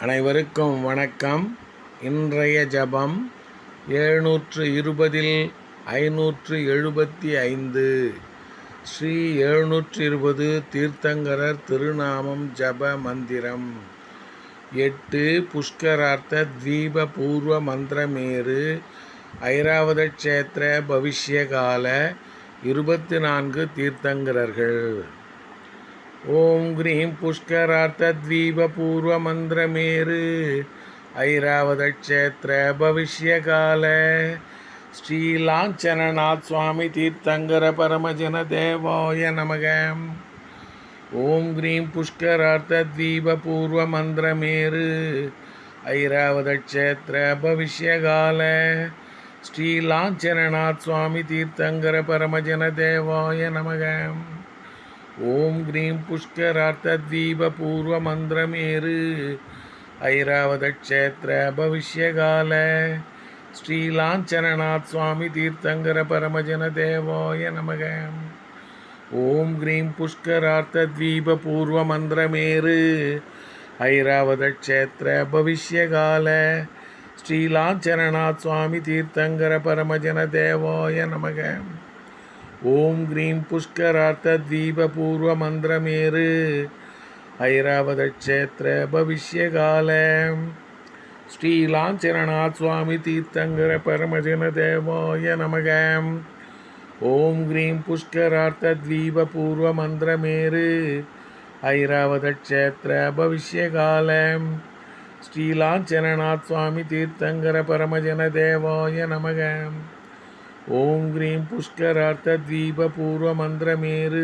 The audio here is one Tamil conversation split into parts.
அனைவருக்கும் வணக்கம். இன்றைய ஜபம் எழுநூற்று இருபதில் ஐநூற்று எழுபத்தி ஐந்து ஸ்ரீ எழுநூற்று இருபது தீர்த்தங்கரர் திருநாமம் ஜப மந்திரம். எட்டு புஷ்கரார்த்த தீப பூர்வ மந்திரமேரு ஐராவத க்ஷேத்திர பவிஷ்யகால இருபத்தி நான்கு தீர்த்தங்கரர்கள். ॐ ह्रीं पुष्करार्थद्वीपपूर्वमन्त्रमेरु ऐरावतक्षेत्र भविष्यकाल श्रीलाञ्छननाथ स्वामी तीर्थङ्करपरमजनदेवाय नमः ॐ ह्रीं पुष्करार्थद्वीपपूर्वमन्त्रमेरु ऐरावतक्षेत्र भविष्यकाल श्रीलाञ्छननाथ स्वामी तीर्थङ्करपरमजनदेवाय नमः ஓம் கிரீம் புஷ்கரார்த்தத்வீபூர்வமந்திரமேரு ஐராவதக்ஷேத்திர பவிஷ்யகால. ஸ்ரீலாஞ்சனநாத் சுவாமி தீர்த்தங்கர பரமஜன தேவாய நமக. ஓம் கிரீம் புஷ்கரார்த்தத்வீபூர்வமந்திரமேரு ஐராவதக்ஷேத்திர பவிஷ்யகால. ஸ்ரீலாஞ்சனநாத் சுவாமி தீர்த்தங்கர பரமஜன தேவாய நமக. ஓம் கிரீம் புஷ்கரார்த்த தீபபூர்வ மந்திரமேறு. ஐராவத ஐராவதக்ஷேத்திர பவிஷ்யகால. ஸ்ரீலாஞ்சரநாத் சுவாமி தீர்த்தங்கர பரமஜன தேவாய நமக. ஓம் கிரீம் புஷ்கரார்த்த தீபபூர்வ மந்திரமேறு. ஐராவத ஐராவதக்ஷேத்திர பவிஷ்யகால. ஸ்ரீலாஞ்சரநாத் சுவாமி தீர்த்தங்கர பரமஜன தேவாய நமகம் ஓம் கிரீம் புஷ்கரார்த்த தீப பூர்வ புஷ்கரார்த்தத்வீபூர்வமந்திரமேரு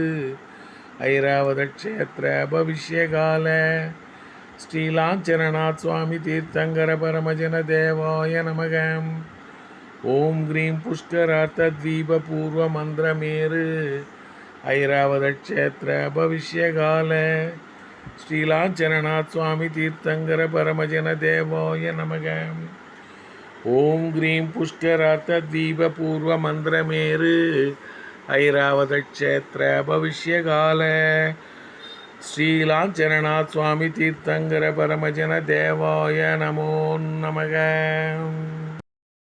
ஐராவதக்ஷேத்திர பவிஷ்யகால ஸ்ரீலாஞ்சரநாத் சுவாமி தீர்த்தங்கர பரமஜன தேவாய நமக ஓம் கிரீம் புஷ்கரார்த்த தீப பூர்வ புஷ்கரார்த்தத்வீபூர்வமந்திரமேரு ஐராவதக்ஷேத்திர பவிஷ்யகால ஸ்ரீலாஞ்சரநாத் சுவாமி தீர்த்தங்கர பரமஜன தேவாய நமக ஓம் கிரீம் புஷ்கராத்த தீபபூர்வ புஷ்கரார்த்தத்வீபூர்வமந்திரமேரு ஐராவதக்ஷேத்திர பவிஷ்யகால. ஸ்ரீலாஞ்சரநாத் சுவாமி தீர்த்தங்கர பரமஜன தேவாய நமோ நமக.